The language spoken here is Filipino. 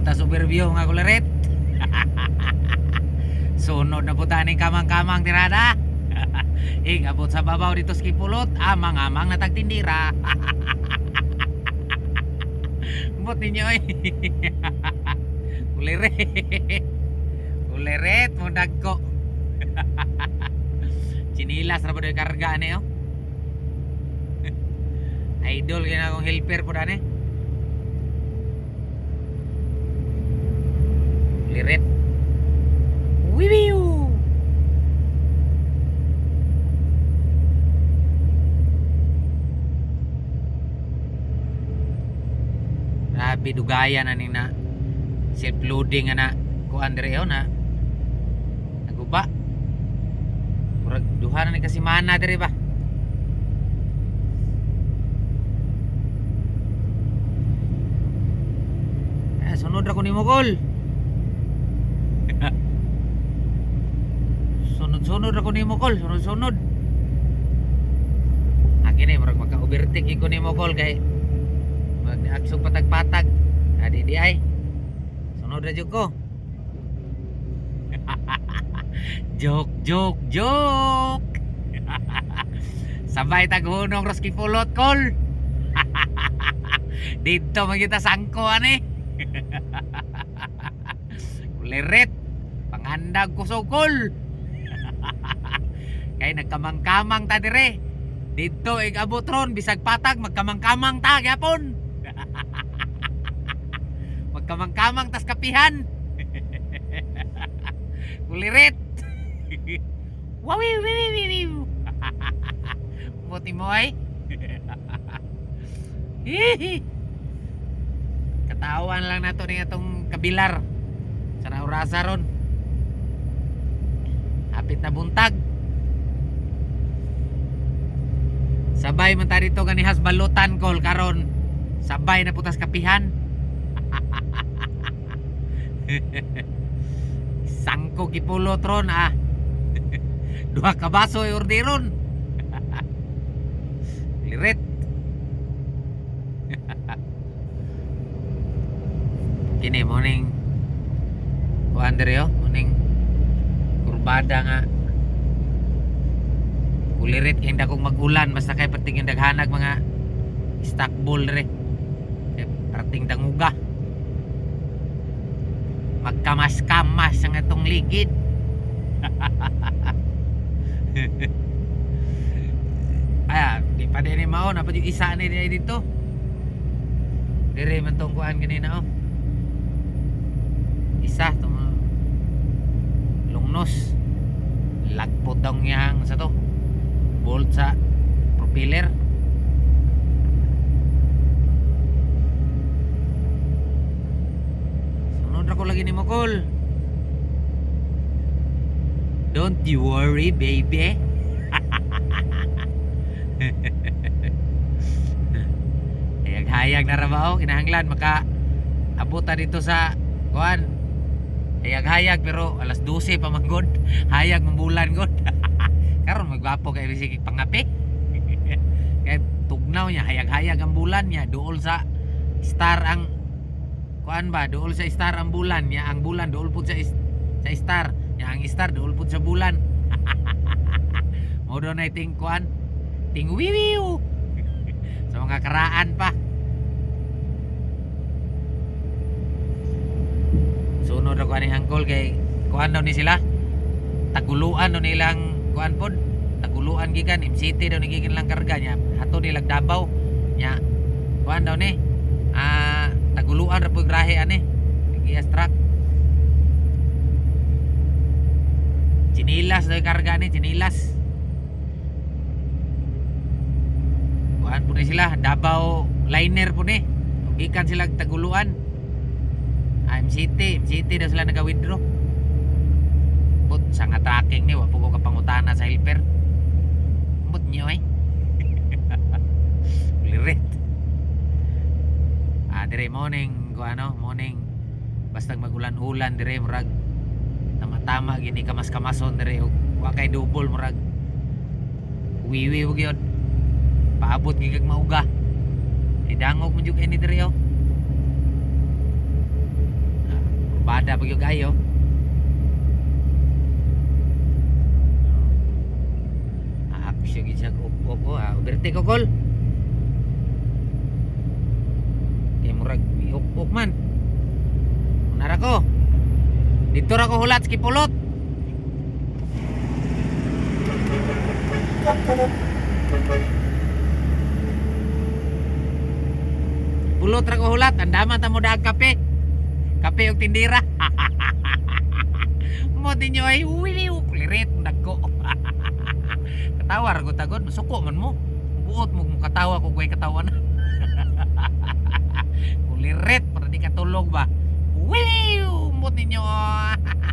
puta superview nga kulirit. Sunod na puta ning kamang-kamang tirada. Ing abot sa babaw dito sa kipulot, amang-amang na tagtindira. Bot ninyo eh. Kulirit. Kulirit mo dagko. Chinilas na po doon karga ni oh. Idol kaya akong helper po dani. Lirit. Wiwiu! Grabe dugaya na ni na self-loading nga na kuan dire na naguba. Murag duha na ni kasi mana dire ba? Eh, sunod ra ko nimo kol. Sunod-sunod ra ko nimo kol, sunod-sunod. Akin eh, murag magka-overtake ko nimo kol kay mag aksog patag-patag. Adi di ay. Sunod jud ko. joke, joke, joke. Sabay taghunong Roski Pulot kol. Dito magita sangko ani. Kulirit. Pangandag ko sukol. Kay nagkamang-kamang ta dire. Dito ig abot ron bisag patag magkamang-kamang ta gyapon. magkamang-kamang tas kapihan. Kulirit. Wawi wi wi wi wi. Buti mo. Katawan lang nato ni atong kabilar. Sa naurasa ron. Hapit na buntag. Sabay man ta dito ganihas balutan kol karon. Sabay na putas kapihan. Sangko gipulot ron ah. Duha ka baso ay orderon. Lirit. Kini morning kuan diri oh, morning kurbada nga. Kulirit kay kong magulan basta kay pating yung daghanag mga stock ball diri. Kay parating danguga. Magkamas-kamas ang atong ligid. ah, di pa din mao na pa yung isa ni di dito. Dire man tong kuan kanina oh. Isa tong uh, lungnos. Lagpot daw yang sa to. Bolt sa propeller. Sunod ra ko lagi ni Mokol. Don't you worry, baby. Hayag-hayag na rabaw, kinahanglan maka abuta dito sa kuan. Hayag-hayag pero alas 12 pa man. Hayag mambulan god. Magwapo kay sige pangapi. kay tugnaw niya hayag-hayag ang bulan niya duol sa star ang kuan ba duol sa star ang bulan niya ang bulan duol pud sa sa star niya ang star duol pud sa bulan. Mo do na ting kuan? Ting wiwiw sa mga karaan pa sunod ako ani angkol kay kuan daw ni sila. Taguluan daw nilang kuan pod taguluan gikan MCT daw ni gikan lang karga niya ato nilag Davao nya. Kuan daw ni ah taguluan ra pud grahe ani giyas truck Chinilas yung karga ni chinilas kuan ni sila Davao liner po ni gikan sila taguluan ah, MCT MCT na sila naga-withdraw but sa nga tracking ni wapo ko kapangutana sa helper but nyo eh. Lirit. Ah dire morning ko ano morning. Basta magulan-ulan dire murag. Tama-tama gini kamas-kamason dire ug wa kay double murag. Wiwi ug yun. Paabot gigag mauga. Idangog mo jud ini diri oh. Bada pa yung gayo. Gid siya ko ko ha. Uberte ko kol. Kay murag iuk man. Unara ko. Dito ra ko hulat sa kipulot. Pulot ra ko hulat, andaman ta mo kape. Kape og tindira. mo dinyo ay wiliw klirit ra ko tagon, suko man mo. Buot mo katawa ko kay katawa na. Kulirit para di katulog ba. Wiliw mo ninyo.